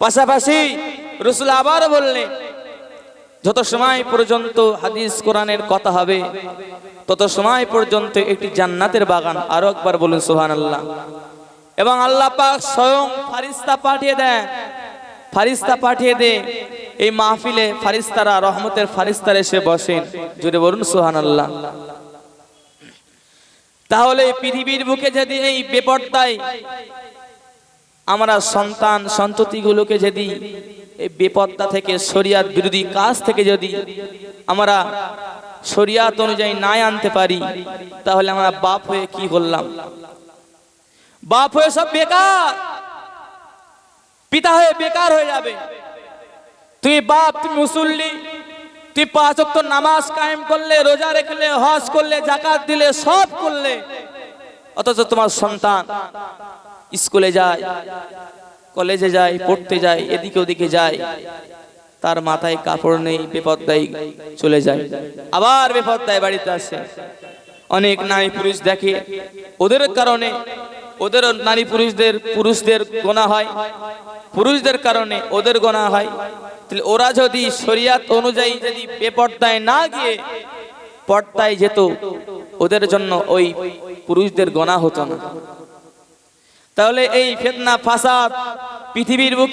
পাশাপাশি রসুল আবার বললেন, যত সময় পর্যন্ত হাদিস কোরআনের কথা হবে, তত সময় পর্যন্ত একটি জান্নাতের বাগান। আরও একবার বলুন সোহান আল্লাহ এবং আল্লাহ পাক স্বয়ং ফারিস্তা পাঠিয়ে দেন। ফারিস্তা পাঠিয়ে দে এই মাহফিলে ফারিস্তারা রহমতের ফারিস্তার এসে বসেন। জুড়ে বলুন সোহান আল্লাহ তাহলে পৃথিবীর বুকে যদি এই বেপর্দায় আমরা সন্তান, সন্ততিগুলোকে যদি এই বেপদ্দা থেকে, শরিয়াত বিরোধী কাজ থেকে যদি আমরা শরিয়াত অনুযায়ী নাই আনতে পারি, তাহলে আমরা বাপ হয়ে কি করলাম বাপ হয়ে সব বেকার। পিতা হয়ে বেকার হয়ে যাবে। তুই বাপ তুমি মুসল্লি, তুই পাঁচ ওয়াক্ত নামাজ কায়েম করলে, রোজা রেখলে, হজ করলে, জাকাত দিলে, সব করলে, অথচ তোমার সন্তান স্কুলে যায়, কলেজে যায়, পড়তে যায়, এদিকে ওদিকে যায়। তার মাথায় কাপড় নেই, বেপদ্দায় চলে যায়। আবার বেপদ্দায় বাড়িতে আসে। অনেক নারী পুরুষ দেখে। ওদের কারণে, ওদের নারী পুরুষদের পুরুষদের গোনা হয়। পুরুষদের কারণে ওদের গোনা হয়। তাহলে ওরা যদি শরিয়াত অনুযায়ী যদি বেপর্দায় না গিয়ে পর্দায় যেত, ওদের জন্য ওই পুরুষদের গোনা হতো না। তাহলে এই ফেতনা ফাসাদ পৃথিবীর বুকে